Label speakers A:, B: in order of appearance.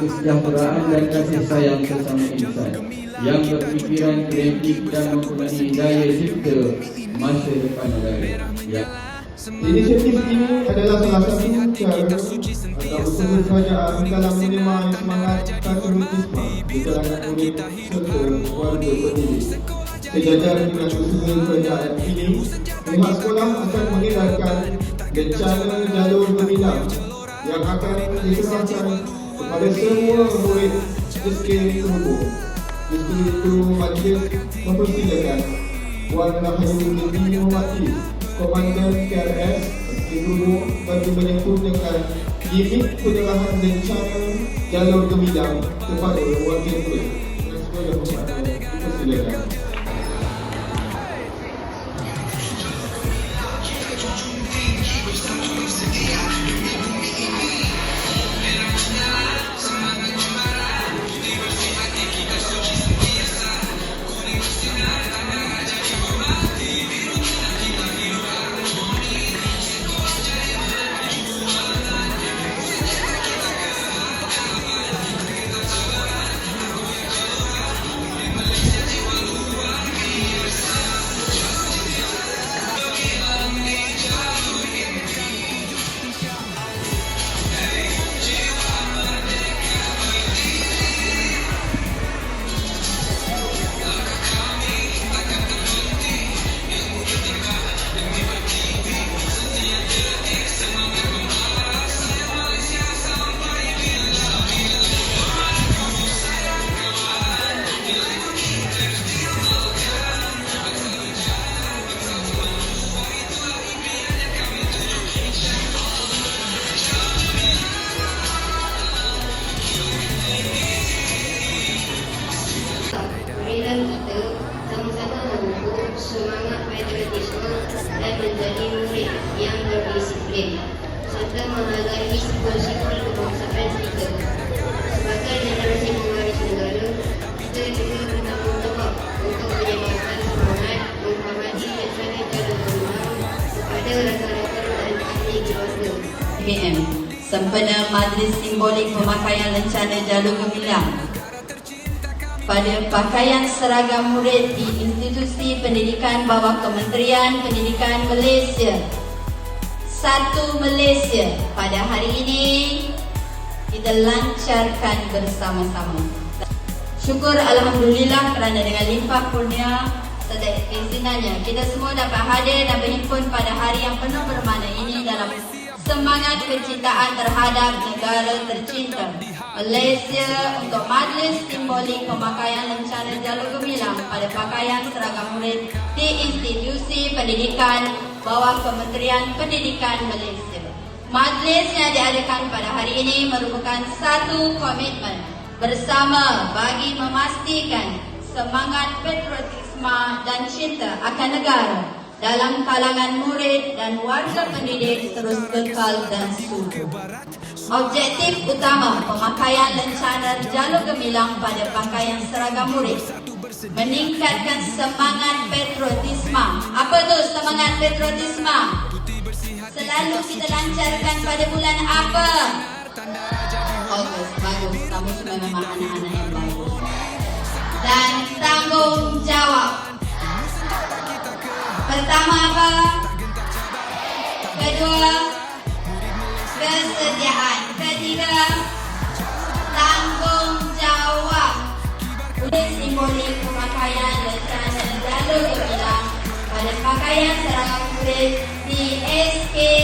A: kesejahteraan dan kasih sayang sesama insan yang berpikiran kreatif dan mempunyai daya cipta masa depan negara. Ya.
B: Inisiatif ini adalah salah satu cara atau usaha kerajaan dalam menyemai semangat patriotisme di kalangan murid serta warga pendidik. Sejajar dengan usaha kerajaan ini, pihak sekolah akan mengedarkan rencana jalur gemilang yang akan diserahkan kepada semua murid meski terhubung. Meski itu majlis mempersilakan Wan Rahayu Dini Muhammadi Komandan KRS Ibu bagi menyempurnakan gimmick penyerahan rencana jalur gemilang kepada wakil. Dengan segala hormat, dipersilakan.
C: Menghargai simbol-simbol kebangsaan kita. Sebagai generasi pewaris negara, kita juga bertanggungjawab untuk menyebarkan semangat menghormati rencana jalan gemilang kepada rakan-rakan dan ahli keluarga.
D: BM sempena Majlis Simbolik Pemakaian Lencana Jalur Gemilang pada pakaian seragam murid di institusi pendidikan bawah Kementerian Pendidikan Malaysia. Satu Malaysia pada hari ini kita lancarkan bersama-sama. Syukur Alhamdulillah kerana dengan limpah kurnia serta keizinannya kita semua dapat hadir dan berhimpun pada hari yang penuh bermakna ini dalam semangat kecintaan terhadap negara tercinta Malaysia untuk majlis simbolik pemakaian lencana jalur gemilang pada pakaian seragam murid di institusi pendidikan bawah Kementerian Pendidikan Malaysia. Majlis yang diadakan pada hari ini merupakan satu komitmen bersama bagi memastikan semangat patriotisme dan cinta akan negara dalam kalangan murid dan warga pendidik terus kekal dan subur. Objektif utama pemakaian lencana jalur gemilang pada pakaian seragam murid meningkatkan semangat patriotisme. Apa tu semangat patriotisme? Selalu kita lancarkan pada bulan apa? Ogos, bagus. Kamu semua memang anak-anak yang bagus. Dan tanggungjawab. Pertama apa? Kedua, kesediaan. Ketiga, lencana jalur gemilang pada pakaian